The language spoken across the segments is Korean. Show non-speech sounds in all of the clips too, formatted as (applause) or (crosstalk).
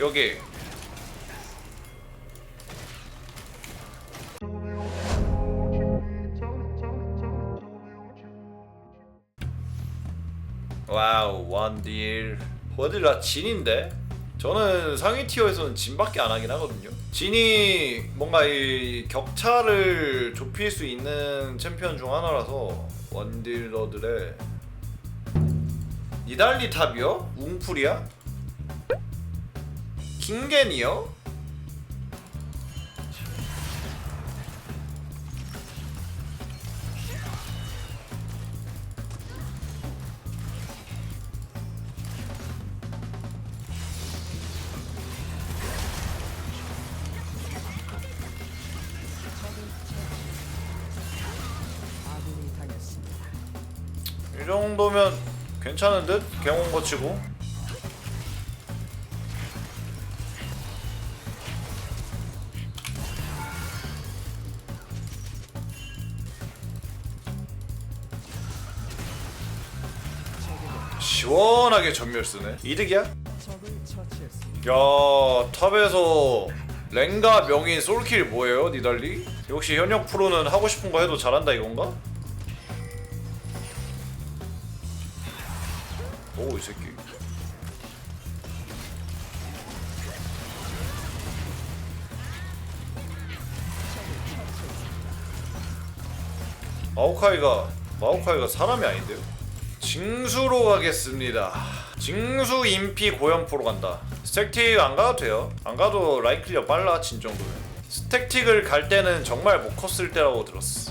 여기 와우 원딜 원딜 나 진인데 저는 상위 티어에서는 진밖에 안 하긴 하거든요 진이 뭔가 이 격차를 좁힐 수 있는 챔피언 중 하나라서 원딜러들의 니달리 탑이요? 웅풀이야? 킹겐이요? 이 정도면 괜찮은 듯? 경험 거치고 시원하게 전멸 쓰네 이득이야? 야 탑에서 랭가 명인 솔킬 뭐예요 니달리? 역시 현역 프로는 하고 싶은 거 해도 잘한다 이건가? 오 이 새끼 마오카이가 마오카이가 사람이 아닌데요? 징수로 가겠습니다. 징수 인피 고연포로 간다. 스택틱 안 가도 돼요. 안 가도 라인 클리어 빨라 진 정도면. 스택틱을 갈 때는 정말 못 컸을 때라고 들었어.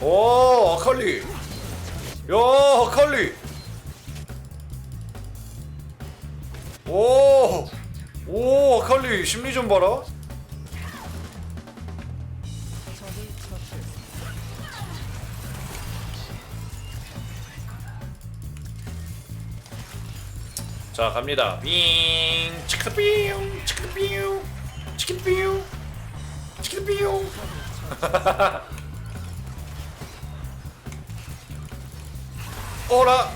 오 아칼리. 야 아칼리. 오, 오 아칼리. 심리 좀 봐라 자 갑니다. 빙 치크빙 치크빙 치크빙 치크빙. 오라!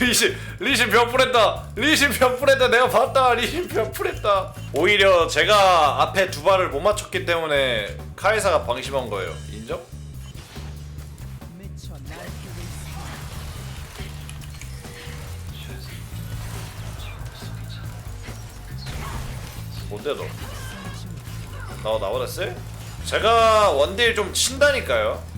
리신 리신 벽불했다. 리신 벽불했다. 내가 봤다. 리신 벽불했다 오히려 제가 앞에 두 발을 못 맞췄기 때문에 카이사가 방심한 거예요 인정? 뭔데 너? 나 나보다 쎄? 제가 원딜 좀 친다니까요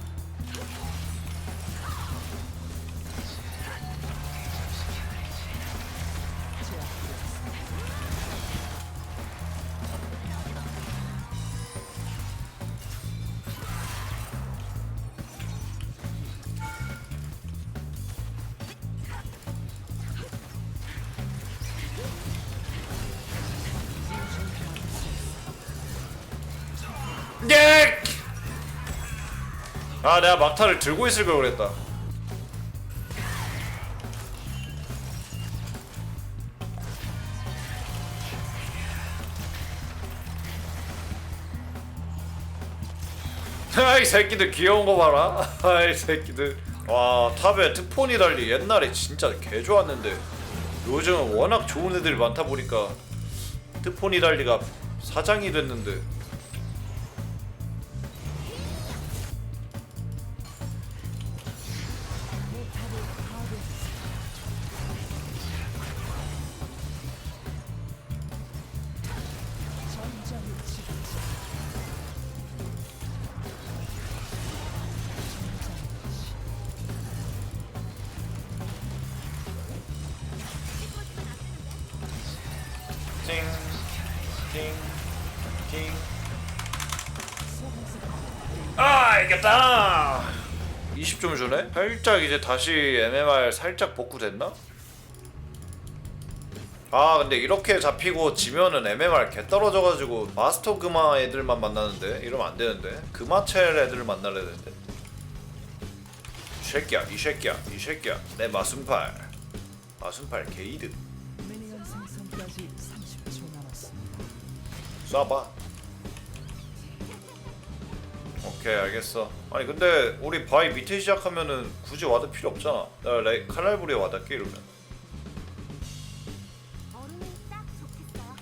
아 내가 막타를 들고 있을 걸 그랬다. (laughs) 아이 새끼들 귀여운 거 봐라. (laughs) 아이 새끼들. 와 탑에 특폰이 달리 옛날에 진짜 개 좋았는데 요즘은 워낙 좋은 애들이 많다 보니까 특폰이 달리가 사장이 됐는데 아 이겼다. 20점 주네? 살짝 이제 다시 MMR 살짝 복구됐나? 아 근데 이렇게 잡히고 지면은 MMR 개 떨어져가지고 마스터 금화 애들만 만나는데 이러면 안 되는데 금화첼 애들을 만나야 되는데 이 새끼야 이 새끼야 이 새끼야 내 마순팔 마순팔 게이드 미니언 생성까지 30초 남았습니다. 쏴봐 오케이 알겠어 아니 근데 우리 바위 밑에 시작하면은 굳이 와드 필요 없잖아 나 레, 칼날부리에 와드 할게 이러면 얼음이 딱 좋겠어요.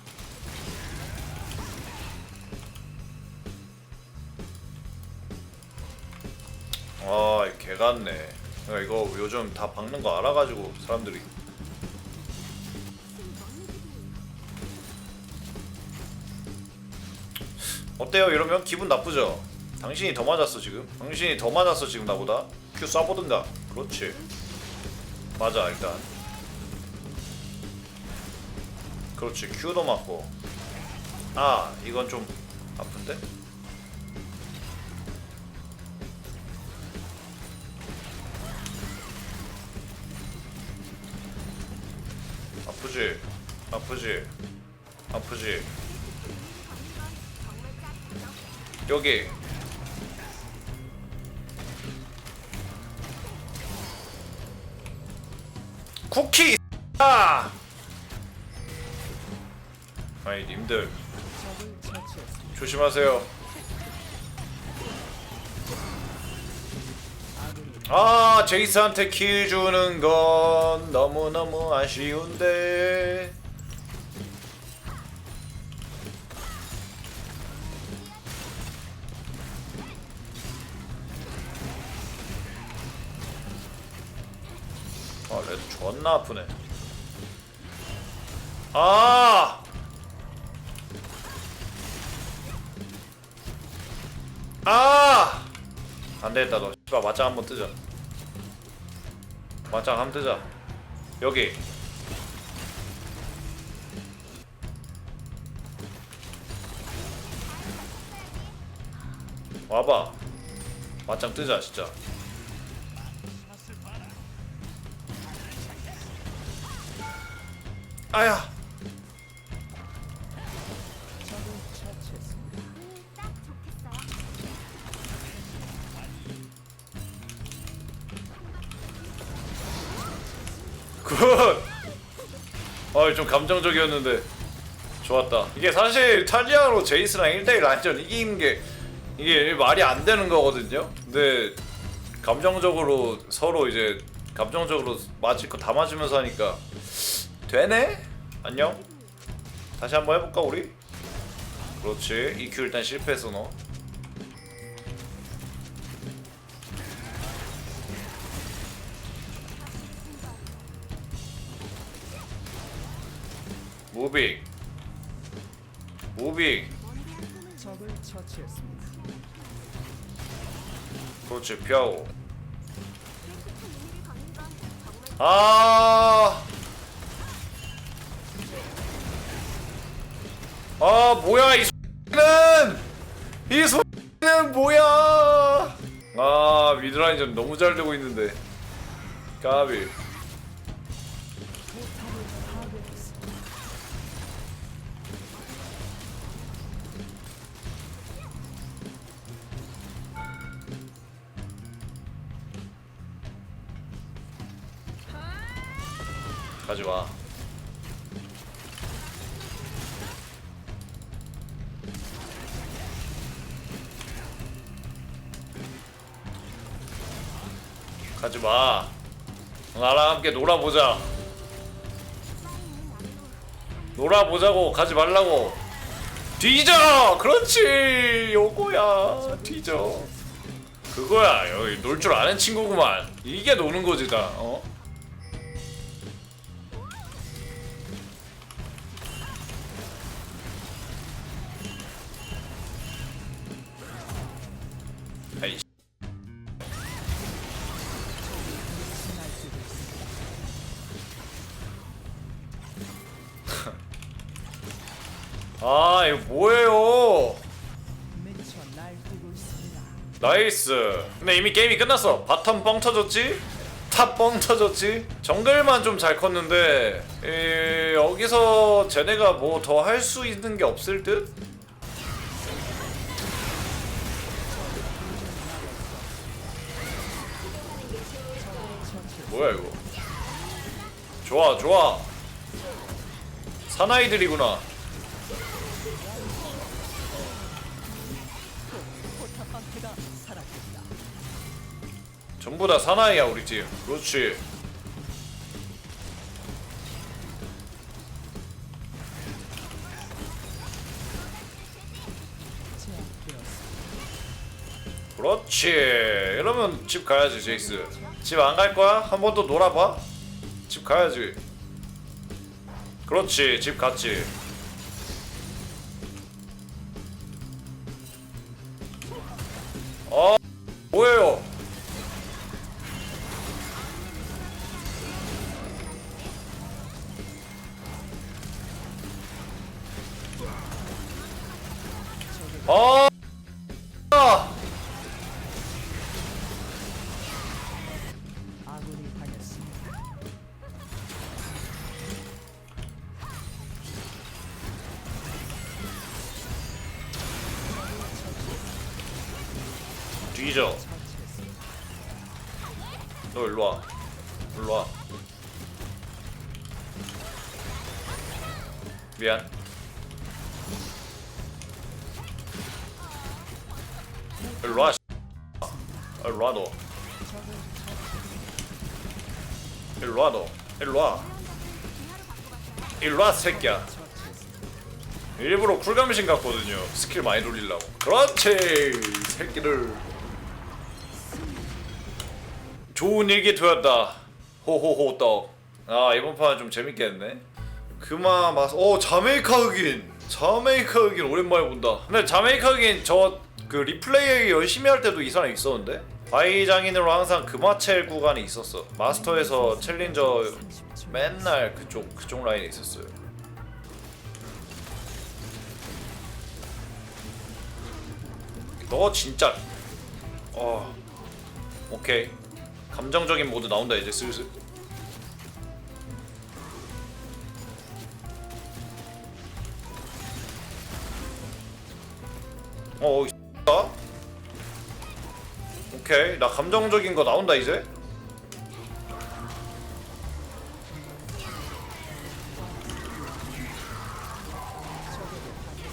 아, 개 같네. 야, 이거 요즘 다 박는 거 알아가지고 사람들이 어때요? 이러면 기분 나쁘죠? 당신이 더 맞았어 지금. 당신이 더 맞았어 지금 나보다. 큐 쏴보든가. 그렇지. 맞아 일단. 그렇지 큐도 맞고. 아 이건 좀 아픈데? 아프지? 아프지? 아프지? 여기 아니 님들 조심하세요. 아 제이스한테 킬 주는 건 너무너무 아쉬운데. 아 레드 존나 아프네. 아! 아! 안 되겠다 너. 씨발 맞짱 한번 뜨자. 맞짱 한번 뜨자. 여기. 와봐. 맞짱 뜨자 진짜. 아야 어, 좀 감정적이었는데 좋았다. 이게 사실 탈리아로 제이스랑 1대1 안전 이기는 게 이게 말이 안 되는 거거든요. 근데 감정적으로 서로 이제 감정적으로 맞을 거 다 맞으면서 하니까 되네? 안녕? 다시 한번 해볼까 우리? 그렇지. EQ 일단 실패했어 너. 무빙. 무빙. 적을 처치했습니다. 그렇지 정말 아. 아 뭐야 이 소리는? 이 소리는 뭐야? 아 미드라인전 너무 잘 되고 있는데. 까비 가지마. 나랑 함께 놀아보자. 놀아보자고. 가지 말라고. 뒤져! 그렇지! 요거야. 뒤져. 그거야. 여기 놀 줄 아는 친구구만. 이게 노는 거지 다. 어? 아 이거 뭐예요. 나이스. 근데 이미 게임이 끝났어. 바텀 뻥 터졌지? 탑 뻥 터졌지? 정글만 좀 잘 컸는데 에, 여기서 쟤네가 뭐 더 할 수 있는 게 없을 듯? 뭐야 이거? 좋아 좋아. 사나이들이구나 전부 다 사나이야 우리 팀. 그렇지. 그렇지. 이러면 집 가야지 제이스. 집 안 갈 거야? 한 번 더 놀아봐. 집 가야지. 그렇지 집 갔지. 어 처치했습니다. 너 일로 와. 일로 와. 미안. 일로 와 일로 와 너. 일로 와 너. 일로 와. 일로 와 새끼야. 일부러 쿨감신 같거든요. 스킬 많이 돌리려고. 그렇지 새끼들 좋은 일기 되었다. 호호호 떡. 아 이번 판은 좀 재밌겠네. 그마 마스. 오 자메이카 흑인. 자메이카 흑인 오랜만에 본다. 근데 자메이카 흑인 저 그 리플레이 열심히 할 때도 이 사람 있었는데. 바이 장인으로 항상 금화첼 구간이 있었어. 마스터에서 챌린저 30초. 맨날 그쪽 그쪽 라인에 있었어요. 너 진짜. 어. 오케이. 감정적인 모드 나온다 이제 슬슬. 어, 이 X다? 오케이, 나 감정적인 거 나온다 이제.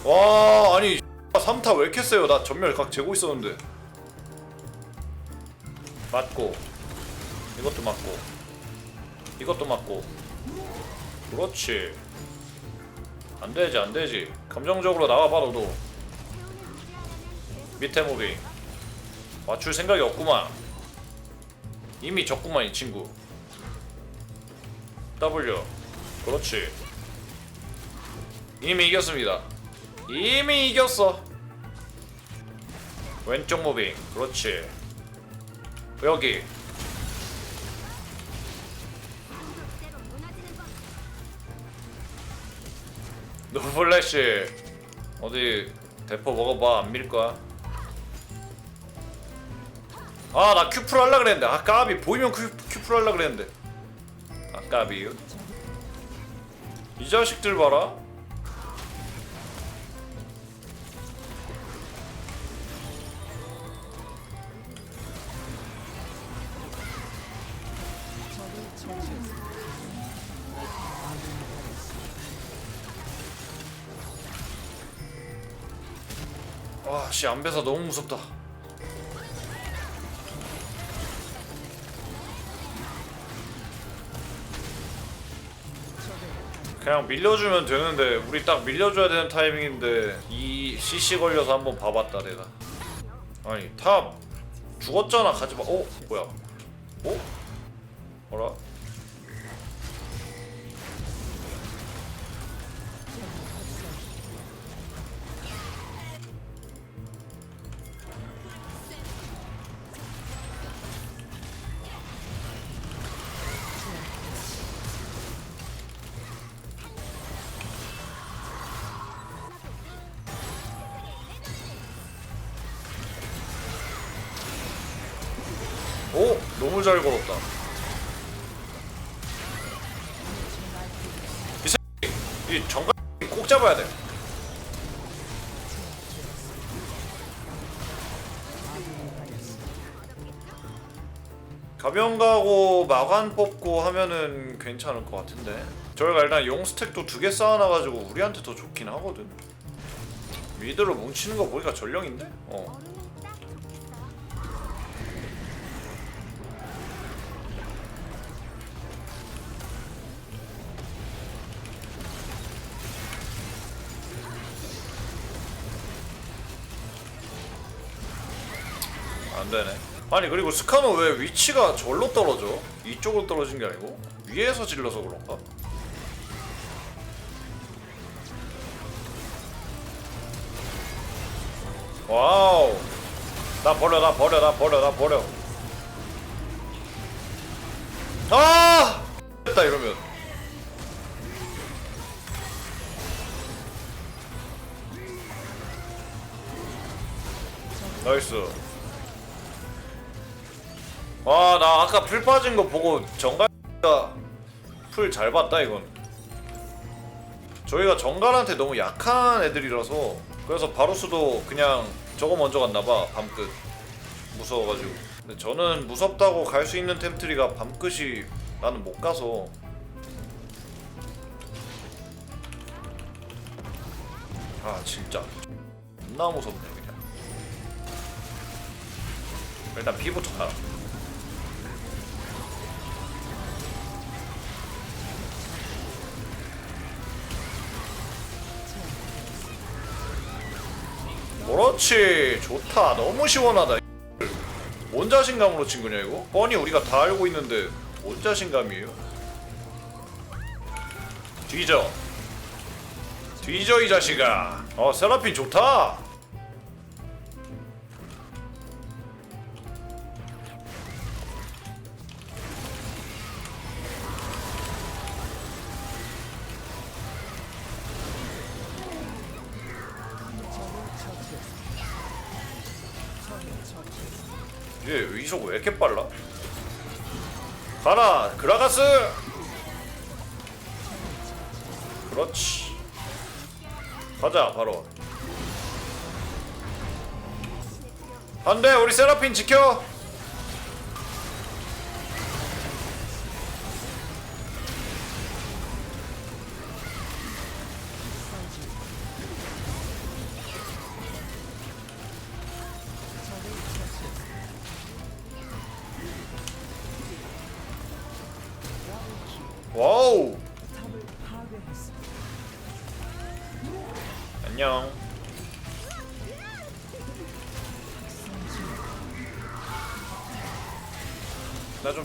와, 아니 3타 왜 이렇게 세요? 나 전멸 각 재고 있었는데. 맞고 이것도 맞고. 이것도 맞고. 그렇지. 안 되지 안 되지. 감정적으로 나와봐 너도. 밑에 무빙. 맞출 생각이 없구만. 이미 졌구만 이 친구. W. 그렇지. 이미 이겼습니다. 이미 이겼어. 왼쪽 무빙. 그렇지. 여기 플래시 어디 대포 먹어봐. 안 밀 거야? 아 나 큐프로 할라 그랬는데. 아 까비. 보이면 큐, 큐프로 할라 그랬는데. 아 까비 이 자식들 봐라 와씨 안배사 너무 무섭다 그냥 밀려주면 되는데 우리 딱 밀려줘야 되는 타이밍인데 이 CC 걸려서 한번 봐봤다 내가 아니 탑 죽었잖아 가지마 어? 뭐야 어? 뭐라? 오! 너무 잘 걸었다 이 새끼 이 정갈 꼭 잡아야 돼. 가변 가고 마관 뽑고 하면은 괜찮을 것 같은데 저희가 일단 용 스택도 두 개 쌓아놔가지고 우리한테 더 좋긴 하거든 미드로 뭉치는 거 보니까 전령인데? 어. 안 되네. 아니 그리고 스카노 왜 위치가 절로 떨어져? 이쪽으로 떨어진 게 아니고 위에서 질러서 그런가? 와우. 나 버려, 나 버려, 나 버려, 나 버려. 아! 됐다 이러면. 나이스. 와, 나 아까 풀 빠진 거 보고 정갈가 풀 잘 봤다 이건. 저희가 정갈한테 너무 약한 애들이라서 그래서 바루스도 그냥 저거 먼저 갔나봐 밤끝. 무서워가지고. 근데 저는 무섭다고 갈 수 있는 템트리가 밤끝이 나는 못 가서. 아 진짜. 존나 무섭네 그냥. 일단 피부터 가라 그렇지. 좋다. 너무 시원하다. 뭔 자신감으로 친 거냐 이거? 뻔히 우리가 다 알고 있는데 뭔 자신감이에요? 뒤져. 뒤져 이 자식아. 어 세라핀 좋다 얘 이속 왜 이렇게 빨라? 가라 그라가스! 그렇지. 가자 바로. 안돼 우리 세라핀 지켜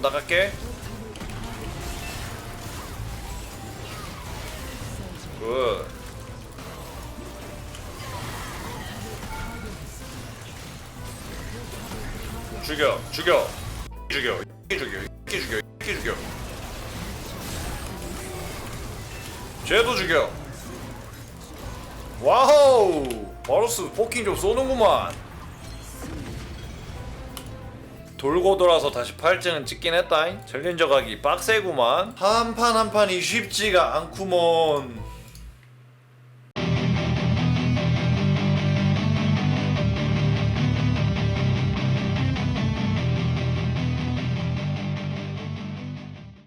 나갈게. 굿. 죽여 죽여. 죽여 이 죽여 이 죽여 이 죽여. 쟤도 죽여. 와우! 바로스 포킹 좀 쏘는구만 돌고 돌아서 다시 8층은 찍긴 했다잉. 챌린저 가기 빡세구만. 한 판 한 판이 쉽지가 않구먼